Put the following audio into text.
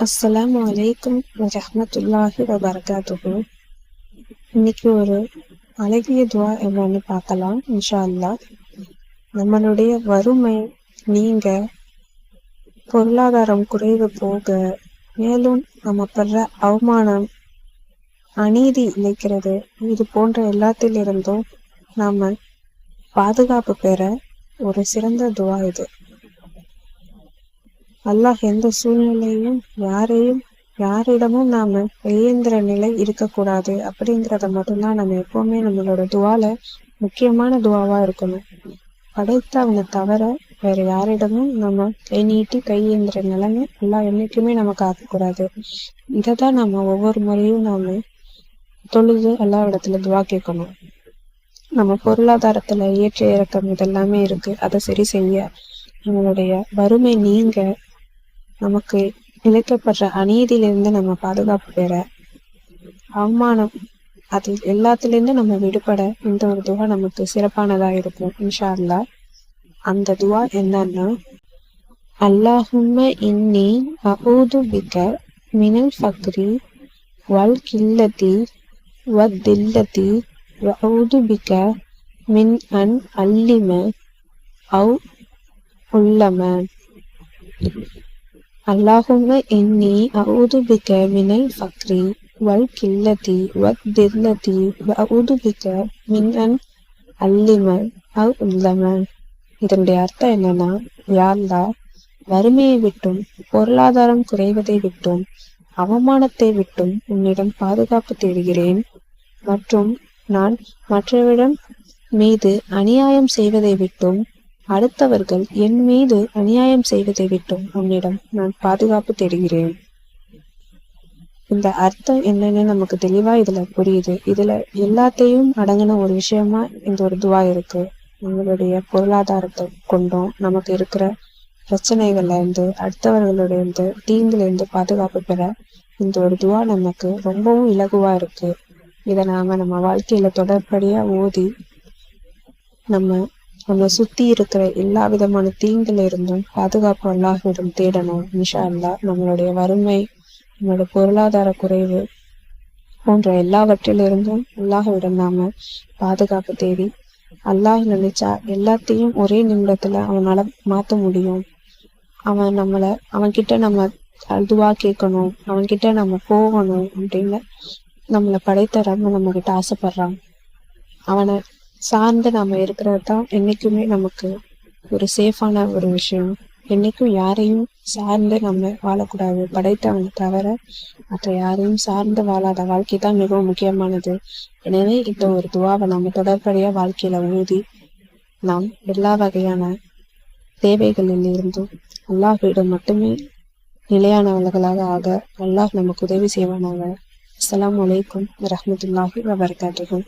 அஸ்லாம் அலைக்கும் ரஹமத்துல்லாஹி வபர்காத்துகு இன்னைக்கு ஒரு அழகிய துவா என்னன்னு பார்க்கலாம் இன்ஷா அல்லாஹ் நம்மளுடைய வறுமை நீங்க பொருளாதாரம் குறைவு போக மேலும் நம்ம படுற அவமானம் அநீதி இழைக்கிறது இது போன்ற எல்லாத்திலிருந்தும் நாம பாதுகாப்பு பெற ஒரு சிறந்த துவா இது. அல்லாஹ் எந்த சூழ்நிலையும் யாரையும் யாரிடமும் நாம கையேந்திர நிலை இருக்கக்கூடாது. அப்படிங்கிறத மட்டும்தான் நம்ம எப்பவுமே நம்மளோட துவால முக்கியமான துவாவா இருக்கணும். படைத்தவனை தவிர வேற யாரிடமும் நம்ம கை நீட்டி கையேந்திர நிலைமை எல்லாம் என்னைக்குமே நமக்கு காக்கக்கூடாது. இதை தான் நம்ம ஒவ்வொரு முறையும் நாம தொழுது எல்லா இடத்துல துவா கேட்கணும். நம்ம பொருளாதாரத்துல ஏற்ற இறக்கம் இதெல்லாமே இருக்கு. அதை சரி செய்ய நம்மளுடைய வறுமை நீங்க நமக்கு இழைக்கப்படுற அநீதியிலிருந்து நம்ம பாதுகாப்பு பெற அவமானம் அது எல்லாத்துலேருந்து நம்ம விடுபட இந்த ஒரு துவா நமக்கு சிறப்பானதா இருக்கும் இன்ஷா அல்லாஹ் அந்த துவா என்னன்னா அல்லாஹும்ம இன்னி அஊது பிக மினல் ஃபக்ரி வல் கில்லதி வத்தில்லதி வஊது பிக மின் அன் அல்லிம அவு உள்ளம. அல்லாஹும்ம இன்னி அவுதுபிக மினல் ஃபக்ரி வல் கில்லதி வத் தில்லதி மின்னன் அல்லிமன் அவ் உள்ளமன். இதனுடைய அர்த்தம் என்னன்னா யாழ்லா வறுமையை விட்டும் பொருளாதாரம் குறைவதை விட்டும் அவமானத்தை விட்டும் உன்னிடம் பாதுகாப்பு தேடுகிறேன். மற்றும் நான் மற்றவரிடம் மீது அநியாயம் செய்வதை விட்டும் அடுத்தவர்கள் என் மீது அநியாயம் செய்வதை விட்டும் உன்னிடம் நான் பாதுகாப்பு தேடுகிறேன். இந்த அர்த்தம் என்னன்னு நமக்கு தெளிவா இதுல புரியுது. இதுல எல்லாத்தையும் அடங்கின ஒரு விஷயமா இந்த ஒரு துவா இருக்கு. நம்மளுடைய பொருளாதாரத்தை கொண்டும் நமக்கு இருக்கிற பிரச்சனைகள்ல இருந்து அடுத்தவர்களுடைய இருந்து தீங்குல இருந்து பாதுகாப்பு பெற இந்த ஒரு துவா நமக்கு ரொம்பவும் இலகுவா இருக்கு. இதை நாம நம்ம வாழ்க்கையில தொடர்படியா ஓதி நம்ம நம்ம சுத்தி இருக்கிற எல்லா விதமான தீங்குல இருந்தும் பாதுகாப்பு அல்லாஹ்விடம் தேடணும் இன்ஷா அல்லா நம்மளுடைய வறுமை நம்மளோட பொருளாதார குறைவு போன்ற எல்லாவற்றிலிருந்தும் அல்லாஹ்விடம் நாம பாதுகாப்பு தேடி அல்லாஹ் நினைச்சா எல்லாத்தையும் ஒரே நிமிடத்துல அவனால மாத்த முடியும். அவன் நம்மள அவன்கிட்ட நம்ம அதுவா கேட்கணும் அவன்கிட்ட நம்ம போகணும் அப்படின்னு நம்மளை படைத்த நம்ம கிட்ட ஆசைப்படுறான். அவனை சார்ந்து நாம இருக்கிறது தான் என்னைக்குமே நமக்கு ஒரு சேஃபான ஒரு விஷயம். என்னைக்கும் யாரையும் சார்ந்து நம்ம வாழக்கூடாது. படைத்தவனை தவிர மற்ற யாரையும் சார்ந்து வாழாத வாழ்க்கை தான் மிகவும் முக்கியமானது. எனவே இந்த ஒரு துவாவை நம்ம தொடர்படியா வாழ்க்கையில ஊதி நாம் எல்லா வகையான தேவைகளில் இருந்தும் அல்லாஹிடம் மட்டுமே நிலையானவர்களாக ஆக அல்லாஹ் நமக்கு உதவி செய்வானாக. அஸ்ஸலாமு வலைக்கம் வரஹ்மத்துல்லாஹி வபர்காட்டுகள்